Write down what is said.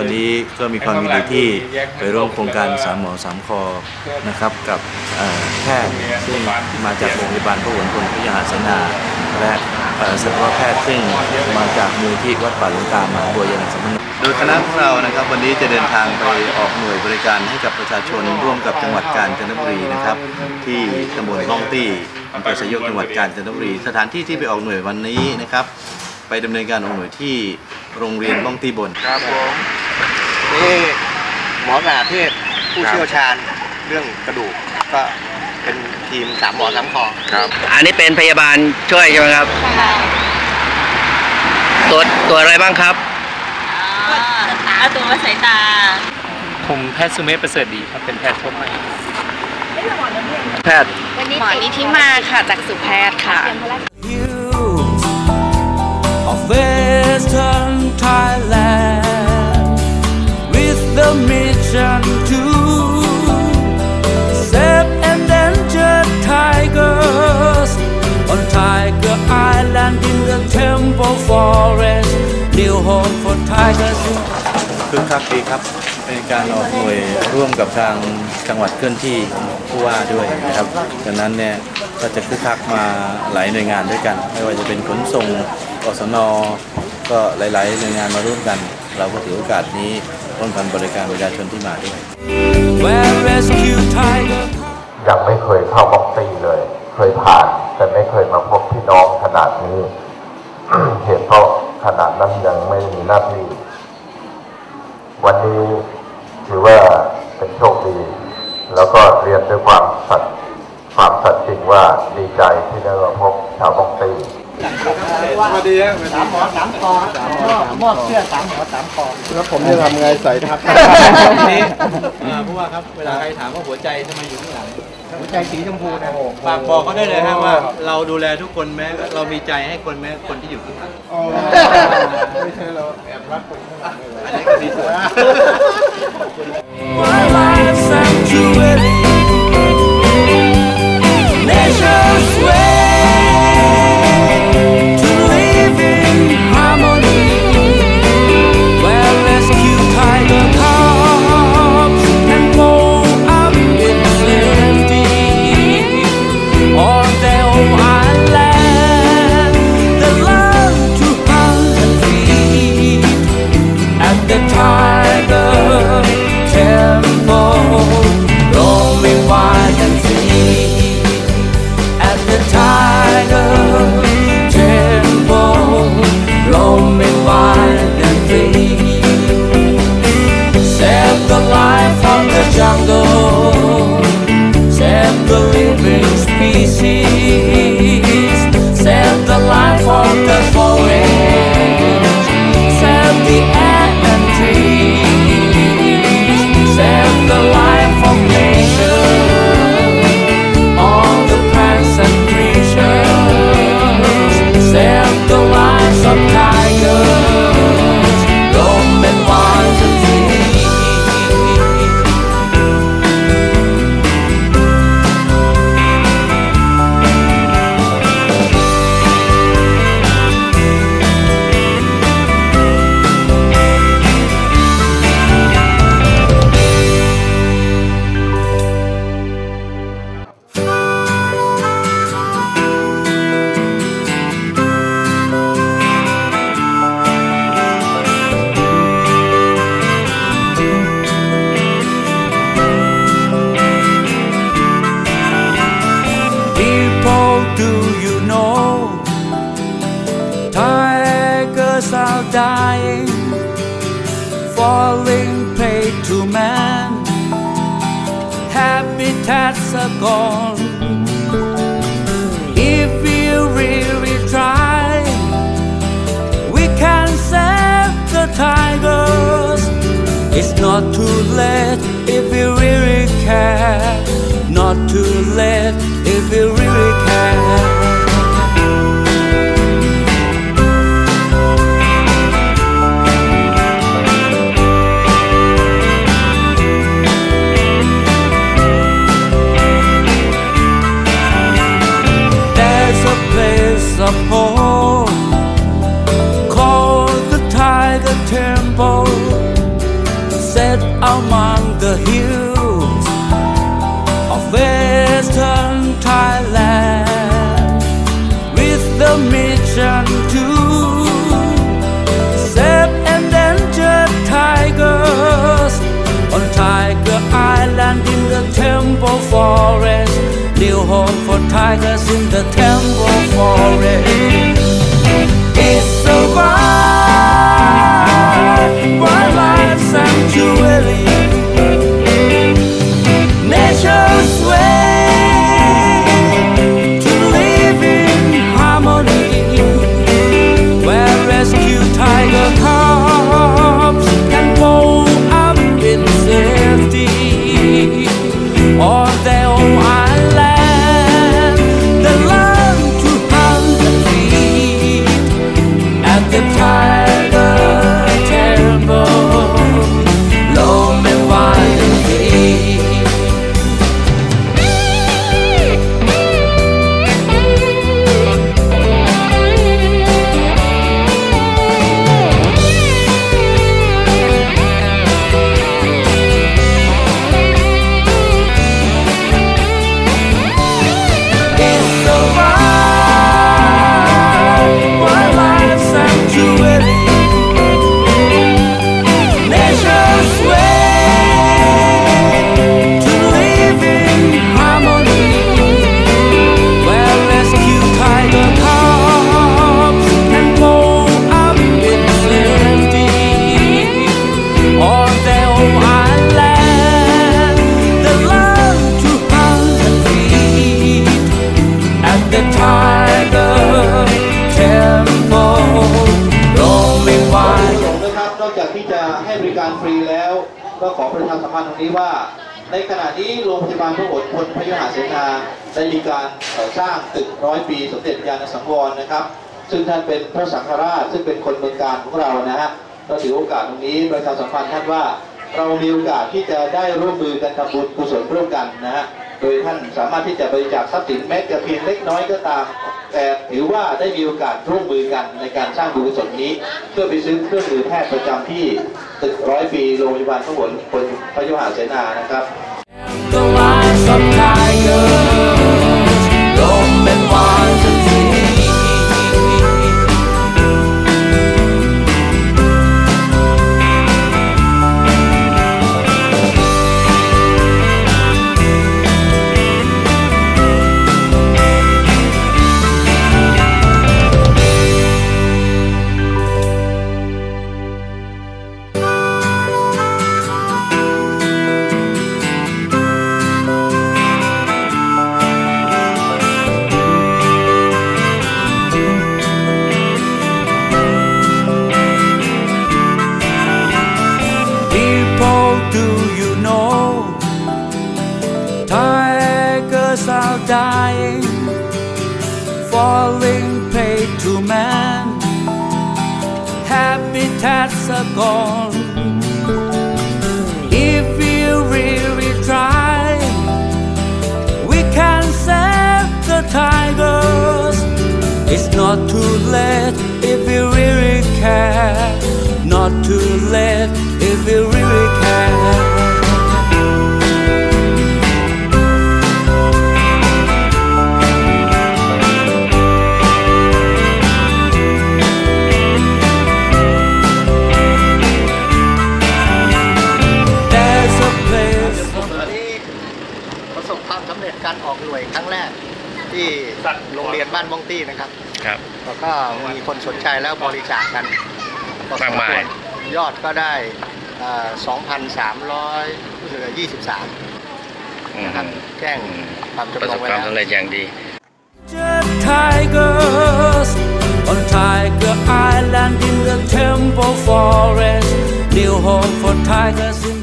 นะครับวันนี้ก็มีความยินดีที่ไปร่วมโครงการสามหมอสามคอนะครับกับเอ่อแพทย์ซึ่งมาจากโรงพยาบาลพระหลพลพิยาเสนาและเอ่อสัตวแพทย์ซึ่งมาจากมูลที่วัดป่าหลวงตามหาบัวยานสัมพันธ์โดยคณะของเรานะครับวันนี้จะเดินทางไปออกหน่วยบริการให้กับประชาชนร่วมกับจังหวัดกาญจนบุรีนะครับ ที่ตำบลห้องตี้อำเภอสยกจังหวัดกาญจนบุรี สถานที่ที่ไปออกหน่วยวันนี้นะครับ ไปดำเนินการออกหน่วยที่โรงเรียนบ้องตี้บนครับผม นี่หมอกระเทศผู้เชี่ยวชาญเรื่องกระดูกก็เป็นทีมสามหมอสามคอครับ อันนี้เป็นพยาบาลช่วยใช่ไหมครับตรวจตรวจอะไรบ้างครับเอาตัวมาใส่ตา ผมแพทย์สุเมธประเสริฐดีครับเป็นแพทย์ทั่วไปแพทย์หมอนิธิมาค่ะจากสุแพทย์ค่ะ Forest. New home for tigers. คึกคักดีครับ เป็นการออกหน่วยร่วมกับทางจังหวัดเคลื่อนที่ผู้ว่าด้วยนะครับดังนั้นเนี่ยก็จะคึกคักมาหลายหน่วยงานด้วยกัน ไม่ว่าจะเป็นขนส่งกศนก็หลายๆหน่วยงานมาร่วมกัน เราก็ถือโอกาสนี้ร่วมกันบริการประชาชนที่มาด้วย Where rescue tigers. ยังไม่เคยเข้าบ็อกซี่เลย เคยผ่านแต่ไม่เคยมาพบพี่น้องขนาดนี้ เหตุเพราะขนาดนั้นยังไม่มีหน้าที่ วันนี้ถือว่าเป็นโชคดี แล้วก็เรียนด้วยความสัตย์ความสัตย์จริงว่าดีใจที่ได้มาพบชาวบ็อกซี่สามหมอสามคอมอบเสื้อสามหมอสามคอแล้วผมจะทำไงใส่ทับนี้ผู้ว่าครับ เวลาใครถามว่าหัวใจทำไมอยู่ข้างหลัง หัวใจสีชมพูนะฝากบอกเขาได้เลยฮะว่า เราดูแลทุกคนแม้เรามีใจให้คนแม้คนที่อยู่ข้างหลังไม่ใช่เราแอบรักคนข้างหลังเลยอันนี้ก็มีส่ว and free. At the roaming wide and free. Save the life of the jungle, save the living species, Habitats are gone. If you really try, we can save the tigers. It's not too late if you really care. Not too late if you really among the hills of western Thailand with the mission to save endangered tigers on Tiger Island in the Temple Forest. New home for tigers in the Temple Forest. ก็ขอประชาสัมพันธ์ตรงนี้ว่า ในขณะนี้โรงพยาบาลพระหลพลพยุหเสนาได้มีการสร้างตึกร้อยปี สมเด็จยานสังวรนะครับ ซึ่งท่านเป็นพระสังฆราชซึ่งเป็นคนเมืองการของเรานะฮะเราถือโอกาสตรงนี้ประชาสัมพันธ์ท่านว่า เรามีโอกาสที่จะได้ร่วมมือกันทำบุญกุศลร่วมกันนะฮะ โดยท่านสามารถที่จะบริจาคทรัพย์สินแม้จะเพียงเล็กน้อยก็ตาม แต่ถือว่าได้มีโอกาสร่วมมือกันในการสร้างบุญกุศลนี้ เพื่อไปซื้อเครื่องมือแพทย์ประจำที่ตึกร้อยปีโรงพยาบาลพระหลพลพยุหเสนานะครับ Tigers are dying, falling prey to man. Habitats are gone. If we really try, we can save the tigers. It's not too late if we really care. Not too late โรงเรียนบ้านม่องตี้นะครับครับ แล้วก็มีคนสนใจแล้วบริจาคกันพอสมากมาย ควรยอดก็ได้เอ่อ2,300รู้สึกว่า23นะครับ แจ้งความประจำนสงบไว้ความแล้ว สำเร็จอย่างดี tigers on Tiger Island in the Temple Forest. New home for tigers in